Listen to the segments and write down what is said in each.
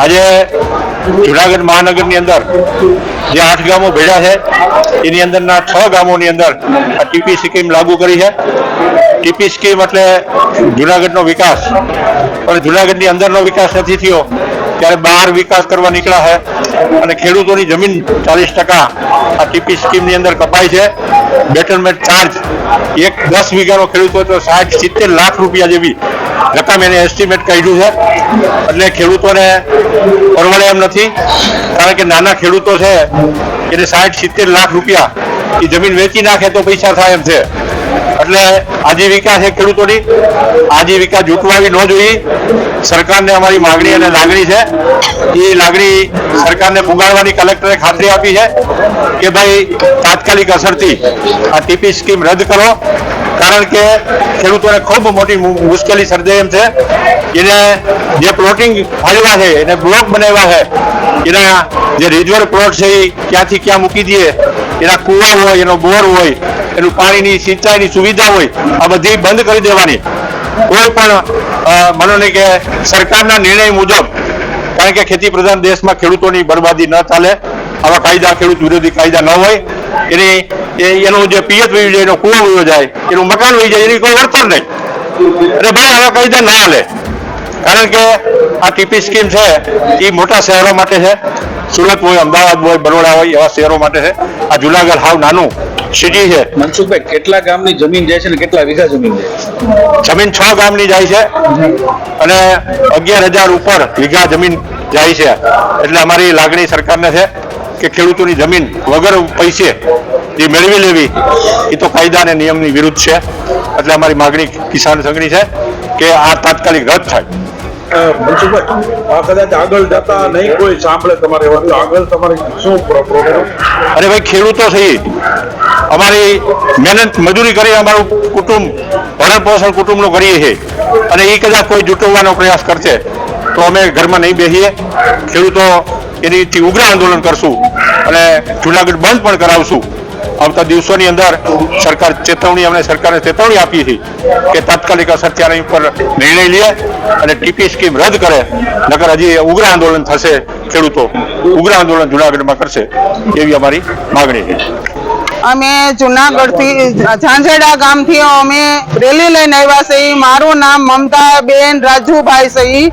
આજે જુનાગઢ મહાનગરની અંદર જે આઠ ગામો ભેડા છે, એની અંદરના છ ગામોની અંદર આ ટીપી સ્કીમ લાગુ કરી છે. ટીપી સ્કીમ એટલે જુનાગઢનો વિકાસ. પણ જુનાગઢની અંદરનો વિકાસ નથી થયો, ત્યારે બહાર વિકાસ કરવા નીકળ્યા છે. અને ખેડૂતોની જમીન ચાલીસ ટકા આ ટીપી સ્કીમની અંદર કપાય છે. બેટરમેન્ટ ચાર્જ એક દસ વીઘાનો ખેડૂત હોય તો સાઠ સિત્તેર લાખ રૂપિયા જેવી રકમ એને એસ્ટિમેટ કાઢ્યું છે. એટલે ખેડૂતોને પરવડે એમ નથી. કારણ કે નાના ખેડૂતો છે, એને સાઠ સિત્તેર લાખ રૂપિયા એ જમીન વેચી નાખે તો પૈસા થાય એમ છે. એટલે આજીવિકા છે ખેડૂતોની. આજીવિકા જૂટવાવી ન જોઈએ. સરકારને અમારી માગણી અને લાગણી છે. એ લાગણી સરકારને પુગાડવાની કલેક્ટરે ખાતરી આપી છે કે ભાઈ તાત્કાલિક અસરથી આ ટીપી સ્કીમ રદ કરો. કારણ કે ખેડૂતોને ખૂબ મોટી મુશ્કેલી સર્જાય એમ છે. એને જે પ્લોટિંગ ફાળવ્યા છે, એને બ્લોક બનાવ્યા છે, એના જે રિઝર્વ પ્લોટ છે એ ક્યાંથી ક્યાં મૂકી દઈએ એના કૂવા હોય, એનો બોર હોય, એનું પાણીની સિંચાઈની સુવિધા હોય, આ બધી બંધ કરી દેવાની. કોઈ પણ મનો ને કે સરકારના નિર્ણય મુજબ, કારણ કે ખેતી પ્રધાન દેશમાં ખેડૂતોની બરબાદી ન ચાલે, આવા કાયદા, ખેડૂત વિરોધી કાયદા ન હોય, એની એનું જે પિયત વહી જાય, એનો કૂવો વહી જાય, એનું મકાન વહી જાય, એની કોઈ વળતર નહીં. એટલે ભાઈ, આવા કાયદા ના હાલે. કારણ કે આ ટીપી સ્કીમ છે, એ મોટા શહેરો માટે છે. સુરત હોય અમદાવાદ હોય બરોડા હોય એવા શહેરો માટે છે. આ જુનાગઢ હાવ નાનું સિટી છે. મનસુખભાઈ કેટલા ગામની જમીન જાય છે ને કેટલા વીઘા જમીન જાય જમીન છ ગામની જાય છે અને અગિયાર હજાર ઉપર વીઘા જમીન જાય છે. એટલે અમારી લાગણી સરકારને છે કે ખેડૂતોની જમીન વગર પૈસે જે મેળવી લેવી એ તો કાયદા અને નિયમની વિરુદ્ધ છે. એટલે અમારી માગણી કિસાન સંઘની છે કે આ તાત્કાલિક રદ થાય. મનસુખભાઈ આ કદાચ આગળ જતા નહીં કોઈ સાંભળે તમારે વાત આગળ તમારે શું પ્રોબ્લેમ અરે ભાઈ, ખેડૂતો થઈ અમારી મહેનત મજૂરી કરી અમારું કુટુંબ ભરણ પોષણ કુટુંબનું કરીએ છીએ. અને એ કદાચ કોઈ જૂટવવાનો પ્રયાસ કરશે, તો અમે ઘરમાં નહીં બેસીએ ખેડૂતો એની ઉગ્ર આંદોલન કરશું અને જુનાગઢ બંધ પણ કરાવશું. આવતા દિવસોની અંદર સરકાર ચેતવણી, અમને સરકારે ચેતવણી આપી હતી કે તાત્કાલિક અસરથી આની ઉપર નિર્ણય લે અને ટીપી સ્કીમ રદ કરે. નકર હજી ઉગ્ર આંદોલન થશે, ખેડૂતો ઉગ્ર આંદોલન જુનાગઢમાં કરશે એવી અમારી માગણી છે. અમે જુનાગઢથી, ઝાંઝેડા ગામથી અમે રેલી લઈને આવ્યા છીએ. મારું નામ મમતા બેન રાજુભાઈ સહી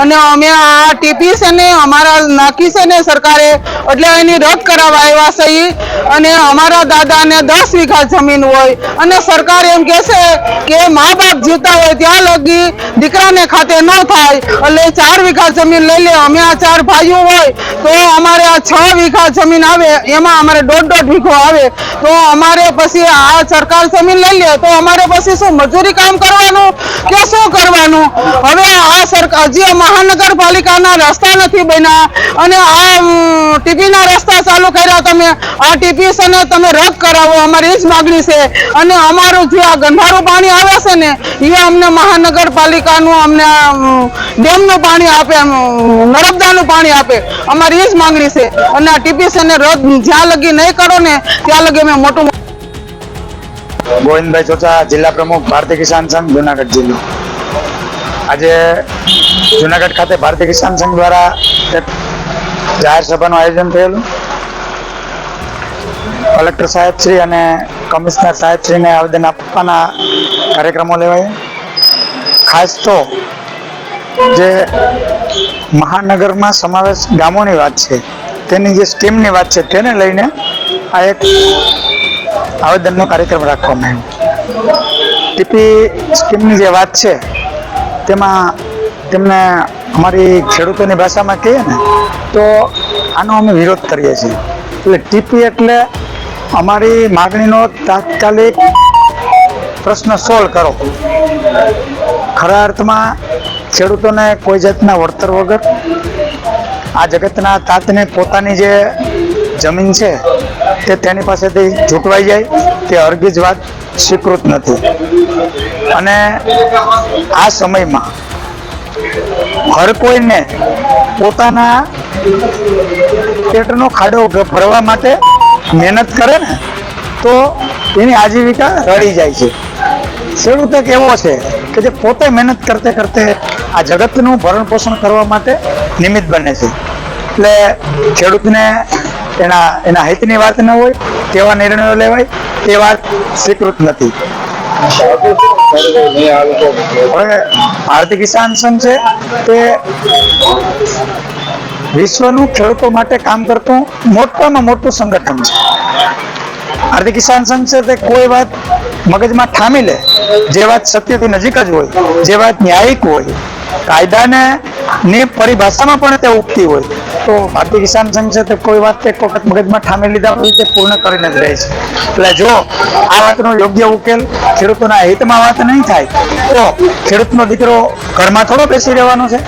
અને અમે આ ટીપી છે ને અમારા નાખી છે ને સરકારે, એટલે એની રદ કરાવવા આવ્યા છીએ અને અમારા દાદાને દસ વીઘા જમીન હોય. અને સરકાર એમ કહેશે કે મા બાપ જીવતા હોય ત્યાં લગી દીકરાને ખાતે ન થાય. એટલે ચાર વીઘા જમીન લઈ લે, અમે આ ચાર ભાઈઓ હોય, તો અમારે આ છ વીઘા જમીન આવે, એમાં અમારે દોઢ દોઢ વીઘો આવે. તો અમારે પછી આ સરકાર જમીન લઈ લે, તો અમારે પછી શું, મજૂરી કામ કરવાનું? કે શું કરવાનું? હવે આ સરકાર મહાનગરપાલિકાના રસ્તા નથી બન્યા અને આ ટીપીના રસ્તા ચાલુ કર્યા તમે, આ ટીપી તમે રદ કરાવો, અમારી જ માગણી છે. અને અમારું જે આ ગંધારું પાણી આવે છે ને, એ અમને મહાનગરપાલિકાનું અમને ડેમનું પાણી આપે નર્મદાનું પાણી આપે, અમારી જ માંગણી છે. અને આ ટીપી રદ જ્યાં લગી નહીં કરો ને, ત્યાં લગી અમે મોટું ગોવિંદભાઈ ચોચા, જિલ્લા પ્રમુખ, ભારતીય કિસાન સંઘ, જુનાગઢ જિલ્લો. આજે જુનાગઢ ખાતે ભારતીય કિસાન સંઘ દ્વારા જાહેર સભાનું આયોજન થયેલું. કલેક્ટર સાહેબશ્રી અને કમિશનર સાહેબશ્રીને આવેદન આપવાના કાર્યક્રમો લેવાયા. ખાસ તો જે મહાનગરમાં સમાવેશ ગામોની વાત છે, તેની જે સ્કીમની વાત છે, તેને લઈને આ એક આવેદનનો કાર્યક્રમ રાખવામાં આવ્યો. ટીપી સ્કીમની જે વાત છે તેમાં તેમને અમારી ખેડૂતોની ભાષામાં કહીએ ને, તો આનો અમે વિરોધ કરીએ છીએ. એટલે ટીપી એટલે અમારી માગણીનો તાત્કાલિક પ્રશ્ન સોલ્વ કરો. ખરા અર્થમાં ખેડૂતોને કોઈ જાતના વળતર વગર આ જગતના તાતને પોતાની જે જમીન છે તે તેની પાસેથી છૂટવાઈ જાય, તે હરગીજ વાત સ્વીકૃત નથી. અને આ સમયમાં હર કોઈને પોતાના પેટનો ખાડો ભરવા માટે મહેનત કરે ને, તો એની આજીવિકા રળી જાય છે. ખેડૂત એક એવો છે કે જે પોતે મહેનત કરતે કરતે આ જગતનું ભરણ પોષણ કરવા માટે નિમિત્ત બને છે. એટલે ખેડૂતને એના એના હિતની વાત ન હોય તેવા નિર્ણયો લેવાય તે વાત સ્વીકૃત નથી. હવે ભારતીય વિશ્વનું ખેડૂતો માટે કામ કરતું મોટામાં મોટું સંગઠન છે. ભારતીય કિસાન સંઘ છે તે કોઈ વાત મગજમાં ઠામી લે, જે વાત સત્યથી નજીક જ હોય, જે વાત ન્યાયિક હોય, કાયદાને ની પરિભાષામાં પણ તે ઉગતી હોય તો ભારતીય કિસાન સંઘ છે તે કોઈ વાત એક વખત મગજમાં ઠામી લીધા પછી તે પૂર્ણ કરીને જ રહે છે. એટલે જો આ વાતનો યોગ્ય ઉકેલ ખેડૂતોના હિતમાં વાત નહીં થાય, તો ખેડૂતનો દીકરો ઘરમાં થોડો બેસી રહેવાનો છે.